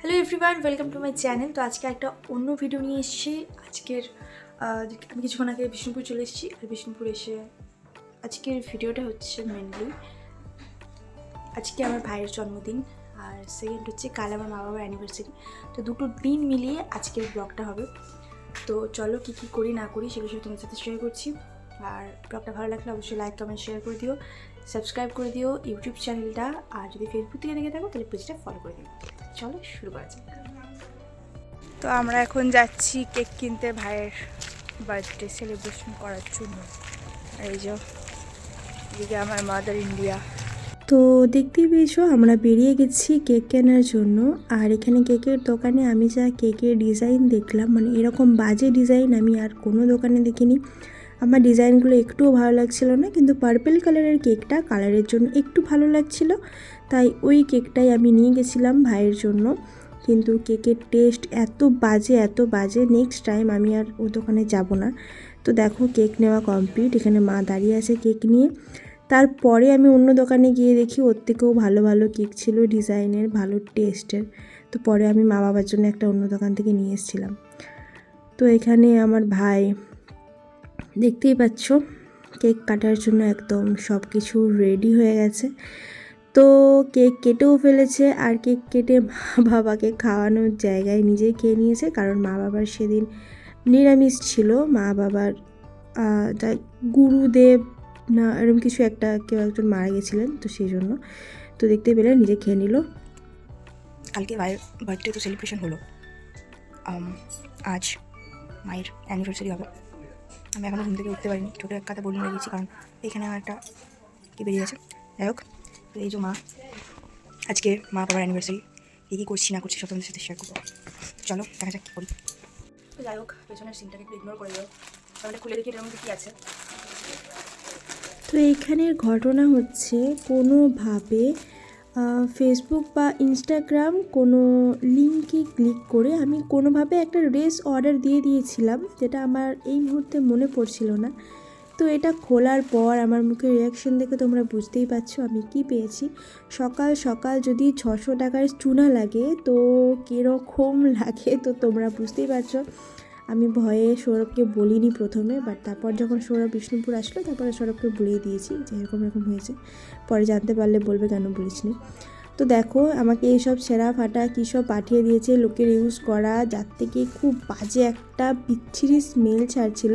Hello everyone welcome to my channel তো আজকে একটা অন্য ভিডিও নিয়ে এসেছি। আজকের আমি কিছুক্ষণ আগে বিষ্ণুপুর চলে এসেছি। আর বিষ্ণুপুর এসে আজকের ভিডিওটা হচ্ছে মেনলি আজকে আমার ভাইয়ের জন্মদিন। আর সেকেন্ড হচ্ছে কাল আমার মা বাবার অ্যানিভার্সারি তো দুটো দিন মিলিয়ে আজকের ব্লগটা হবে। তো চলো কী কী করি না করি সেগুলো সব তোমার সাথে শেয়ার করছি। আর ব্লগটা ভালো লাগলে অবশ্যই লাইক কমেন্ট শেয়ার করে দিও। সাবস্ক্রাইব করে দিও ইউটিউব চ্যানেলটা আর যদি ফেসবুক থেকে দেখে থাকো তাহলে পেজটা ফলো করে দিও। চলো শুরু করা যাক। তো আমরা এখন যাচ্ছি কেক কিনতে ভাইয়ের বার্থডে সেলিব্রেশন করার জন্য। এই যে, এদিকে আমার মাদার ইন্ডিয়া তো দেখতেই পেয়েছ, আমরা বেরিয়ে গেছি কেক কেনার জন্য। আর এখানে কেকের দোকানে আমি যা কেকের ডিজাইন দেখলাম মানে এরকম বাজে ডিজাইন আমি আর কোনো দোকানে দেখিনি। আমার ডিজাইনগুলো একটুও ভালো লাগছিল না, কিন্তু পার্পেল কালারের কেকটা কালারের জন্য একটু ভালো লাগছিল। তাই ওই কেকটাই আমি নিয়ে গেছিলাম ভাইয়ের জন্য। কিন্তু কেকের টেস্ট এত বাজে এত বাজে নেক্সট টাইম আমি আর ও দোকানে যাব না। তো দেখো, কেক নেওয়া কমপ্লিট এখানে মা দাঁড়িয়ে আছে কেক নিয়ে। তারপরে আমি অন্য দোকানে গিয়ে দেখি ওর থেকেও ভালো ভালো কেক ছিল ডিজাইনের, ভালো টেস্টের। তো পরে আমি মা বাবার জন্য একটা অন্য দোকান থেকে নিয়ে এসেছিলাম। তো এখানে আমার ভাই, দেখতেই পাচ্ছ, কেক কাটার জন্য একদম সব কিছু রেডি হয়ে গেছে। তো কেক কেটেও ফেলেছে, আর কেক কেটে মা বাবাকে খাওয়ানোর জায়গায় নিজেই খেয়ে নিয়েছে, কারণ মা বাবার সেদিন নিরামিষ ছিল। মা বাবার গুরুদেব না এরকম কিছু একটা কেউ একজন মারা গেছিলেন তো সেই জন্য। তো দেখতে পেলে নিজে খেয়ে নিল। কালকে বার্থডে তো সেলিব্রেশন হলো। আজ মায়ের অ্যানিভার্সারি হবে। আমি এখনও ঘুম থেকে উঠতে পারিনি ছোটো এক কথা বলে গেছি কারণ এখানে আমার একটা কি বেরিয়ে গেছে? যাই হোক তো এই যে মা আজকে মা বাবার অ্যানিভার্সারি কী কী করছি না করছি সব তোমাদের সাথে শেয়ার করব। চলো দেখা যাক কী করি। যাই হোক পেছনের সিনটাকে একটু ইগনোর করে দাও। তাহলে খুলে দেখি এটার মধ্যে কী আছে। তো এইখানের ঘটনা হচ্ছে কোনোভাবে ফেসবুক বা ইনস্টাগ্রাম কোনো লিঙ্কে ক্লিক করে আমি কোনোভাবে একটা ড্রেস অর্ডার দিয়ে দিয়েছিলাম, যেটা আমার এই মুহূর্তে মনে পড়ছিল না। তো এটা খোলার পর আমার মুখের রিয়াকশন দেখে তোমরা বুঝতেই পারছ আমি কি পেয়েছি। সকাল সকাল যদি ছশো টাকার চুনা লাগে তো কীরকম লাগে তো তোমরা বুঝতেই পারছ। আমি ভয়ে সৌরভকে বলিনি প্রথমে বাট তারপর যখন সৌরভ বিষ্ণুপুর আসলো, তারপরে সৌরভকে বলিয়ে দিয়েছি যে এরকম এরকম হয়েছে। পরে জানতে পারলে বলবে কেন বলিসনি। তো দেখো, আমাকে এইসব সেরা ফাটা কী সব পাঠিয়ে দিয়েছে, লোকের ইউজ করা, যার থেকে খুব বাজে একটা বিচ্ছিরি স্মেল ছাড়ছিল।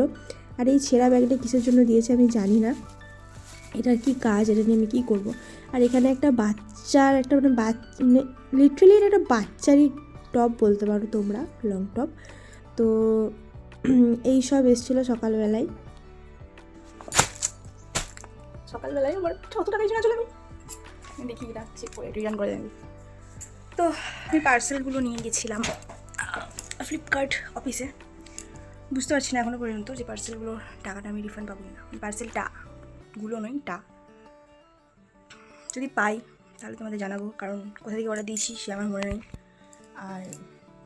আর এই ছেঁড়া ব্যাগটা কিসের জন্য দিয়েছে আমি জানি না। এটার কি কাজ? এটা নিয়ে আমি কী করব? আর এখানে একটা বাচ্চার একটা মানে বাচ্চা মানে লিটারেলি এটা একটা বাচ্চারই টপ বলতে পারো তোমরা লং টপ তো এই সব এসেছিল সকালবেলায়। সকালবেলায় আমার টাকা জন্য চলে আমি দেখি চেক করে রিটার্ন করে দেবেন তো আমি পার্সেলগুলো নিয়ে গেছিলাম ফ্লিপকার্ট অফিসে বুঝতে পারছি না এখনও পর্যন্ত যে পার্সেলগুলোর টাকাটা আমি রিফান্ড পাবো না পার্সেলটা গুলো নয়, টা। যদি পাই, তাহলে তোমাদের জানাব, কারণ কোথা থেকে অর্ডার দিয়েছি সে আমার মনে নেই। আর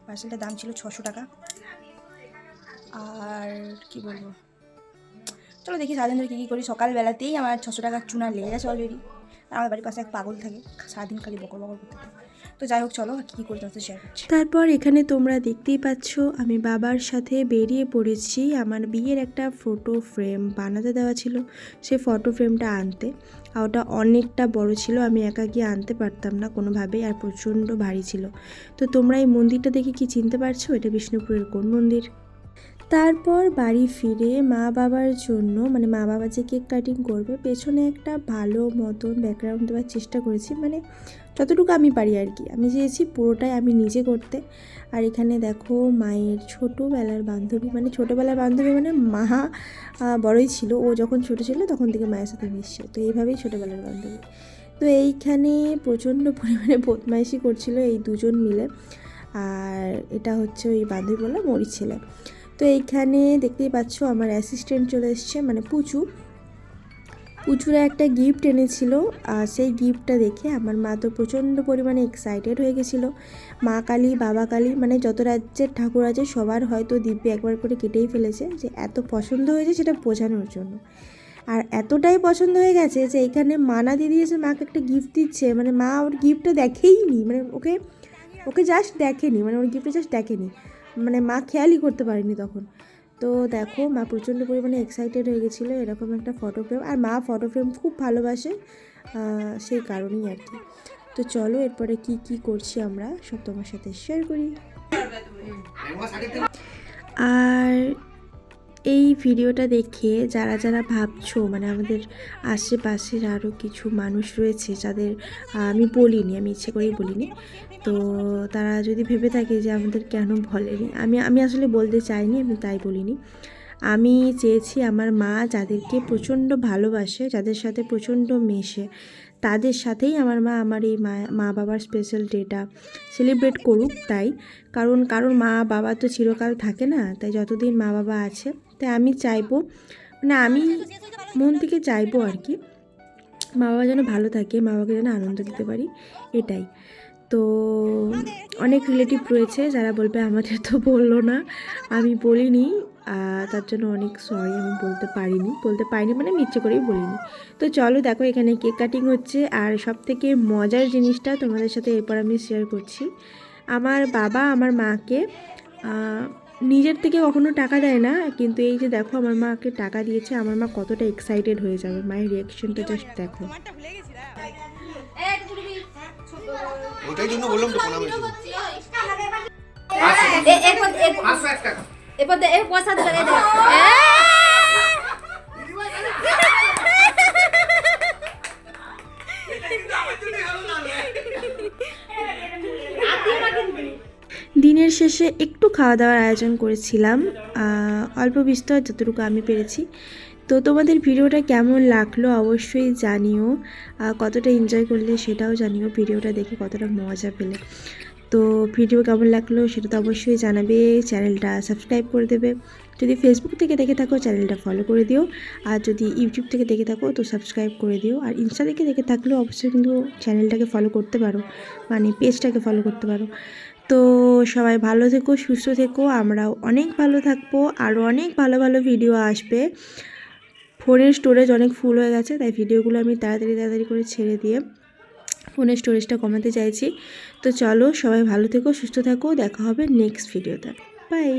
পার্সেলটার দাম ছিল ছশো টাকা। আর কি বলব? চলো দেখি সারাদিন ধরে কী কী করি। সকালবেলাতেই আমার ছশো টাকার চুনা লেগে গেছে অলরেডি আর আমার বাড়ির পাশে এক পাগল থাকে, সারাদিন খালি বকর বকর করতে তো যাই হোক, চলো কী করি তোমাদের শেয়ার করছি। তারপর এখানে তোমরা দেখতেই পাচ্ছ, আমি বাবার সাথে বেরিয়ে পড়েছি। আমার বিয়ের একটা ফটো ফ্রেম বানাতে দেওয়া ছিল, সে ফটো ফ্রেমটা আনতে। আর ওটা অনেকটা বড় ছিল, আমি একা গিয়ে আনতে পারতাম না কোনোভাবেই, আর প্রচণ্ড ভারী ছিল। তো তোমরা এই মন্দিরটা দেখে কি চিনতে পারছ? এটা বিষ্ণুপুরের কোন মন্দির? তারপর বাড়ি ফিরে মা বাবার জন্য মানে মা বাবা যে কেক কাটিং করবে, পেছনে একটা ভালো মতন ব্যাকগ্রাউন্ড দেওয়ার চেষ্টা করেছি। মানে যতটুকু আমি পারি আর কি। আমি চেয়েছি পুরোটাই আমি নিজে করতে। আর এখানে দেখো মায়ের ছোটোবেলার বান্ধবী মানে ছোটোবেলার বান্ধবী মানে মা বড়ই ছিল। ও যখন ছোটো ছিল তখন থেকে মায়ের সাথে মিশছে। তো এইভাবেই ছোটোবেলার বান্ধবী। তো এইখানে প্রচণ্ড পরিমাণে বদমাইশি করছিল এই দুজন মিলে। আর এটা হচ্ছে ওই বান্ধবী বললাম, ওরই ছেলে। তো এইখানে দেখতেই পাচ্ছ আমার অ্যাসিস্ট্যান্ট চলে এসছে মানে পুচু। পুচুরা একটা গিফট এনেছিল, আর সেই গিফটটা দেখে আমার মা তো প্রচণ্ড পরিমাণে এক্সাইটেড হয়ে গেছিল। মা কালী, বাবা কালী মানে যত রাজ্যের ঠাকুর আছে, সবার হয়তো দিব্যি একবার করে কেটেই ফেলেছে যে এত পছন্দ হয়েছে সেটা বোঝানোর জন্য। আর এতটাই পছন্দ হয়ে গেছে যে এখানে মানা দিদি এসে মাকে একটা গিফট দিচ্ছে মানে মা ওর গিফটটা দেখেইনি মানে ওকে ওকে জাস্ট দেখেনি মানে ওর গিফটটা জাস্ট দেখেনি। মানে মা খেয়ালই করতে পারেনি তখন। তো দেখো মা প্রচণ্ড পরিমাণে এক্সাইটেড হয়ে গেছিল, এরকম একটা ফটো ফ্রেম আর মা ফটো ফ্রেম খুব ভালোবাসে সেই কারণেই আর কি। তো চলো এরপরে কি কি করছি আমরা, সব তোমার সাথে শেয়ার করি। আর এই ভিডিওটা দেখে যারা যারা ভাবছ মানে আমাদের আশেপাশের আরও কিছু মানুষ রয়েছে যাদের আমি বলিনি, আমি ইচ্ছে করেই বলিনি। তো তারা যদি ভেবে থাকে যে আমাদের কেন বলেনি, আমি আমি আসলে বলতে চাইনি, আমি তাই বলিনি। আমি চেয়েছি আমার মা যাদেরকে প্রচণ্ড ভালোবাসে, যাদের সাথে প্রচণ্ড মেশে তাদের সাথেই আমার মা, আমার এই মা বাবার স্পেশাল ডেটা সেলিব্রেট করুক তাই। কারণ কারণ মা, বাবা তো চিরকাল থাকে না, তাই যতদিন মা, বাবা আছে, তাই আমি চাইব মানে আমি মন থেকে চাইব আর কি, মা, বাবা যেন ভালো থাকে, মা, বাবাকে যেন আনন্দ দিতে পারি, এটাই। তো অনেক রিলেটিভ রয়েছে যারা বলবে, আমাদের তো বলল না, আমি বলিনি তার জন্য অনেক সরি আমি বলতে পারিনি। বলতে পারিনি মানে আমি ইচ্ছে করেই বলিনি। তো চলো দেখো এখানে কেক কাটিং হচ্ছে। আর সব থেকে মজার জিনিসটা তোমাদের সাথে এরপর আমি শেয়ার করছি। আমার বাবা আমার মাকে নিজের থেকে কখনো টাকা দেয় না। কিন্তু এই যে দেখো আমার মাকে টাকা দিয়েছে আমার মা কতটা এক্সাইটেড হয়ে যাবে। মায়ের রিয়াকশনটা জাস্ট দেখো। ওটাই জন্য বললাম তো এবার দে এ পয়সা দে দে দিনের শেষে একটু খাওয়া দাওয়ার আয়োজন করেছিলাম। অল্প বিস্তর যতটুকু আমি পেরেছি। তো তোমাদের ভিডিওটা কেমন লাগল অবশ্যই জানিও। কতটা এনজয় করলে সেটাও জানিও ভিডিওটা দেখে কতটা মজা পেলে। তো ভিডিও কেমন লাগল সেটা তো অবশ্যই জানাবে, চ্যানেলটা সাবস্ক্রাইব করে দেবে। যদি ফেসবুক থেকে দেখে থাকো, চ্যানেলটা ফলো করে দিও। আর যদি ইউটিউব থেকে দেখে থাকো, তো সাবস্ক্রাইব করে দিও। আর ইনস্টা থেকে দেখে থাকলেও অবশ্যই কিন্তু চ্যানেলটাকে ফলো করতে পারো। মানে পেজটাকে ফলো করতে পারো। তো সবাই ভালো থেকো, সুস্থ থেকো। আমরাও অনেক ভালো থাকব। আরও অনেক ভালো ভালো ভিডিও আসবে। ফোনের স্টোরেজ অনেক ফুল হয়ে গেছে, তাই ভিডিওগুলো আমি তাড়াতাড়ি তাড়াতাড়ি করে ছেড়ে দিয়ে ফোনের স্টোরেজটা কমাতে চাইছি। তো চলো সবাই ভালো থেকো, সুস্থ থাকো, দেখা হবে নেক্সট ভিডিওতে বাই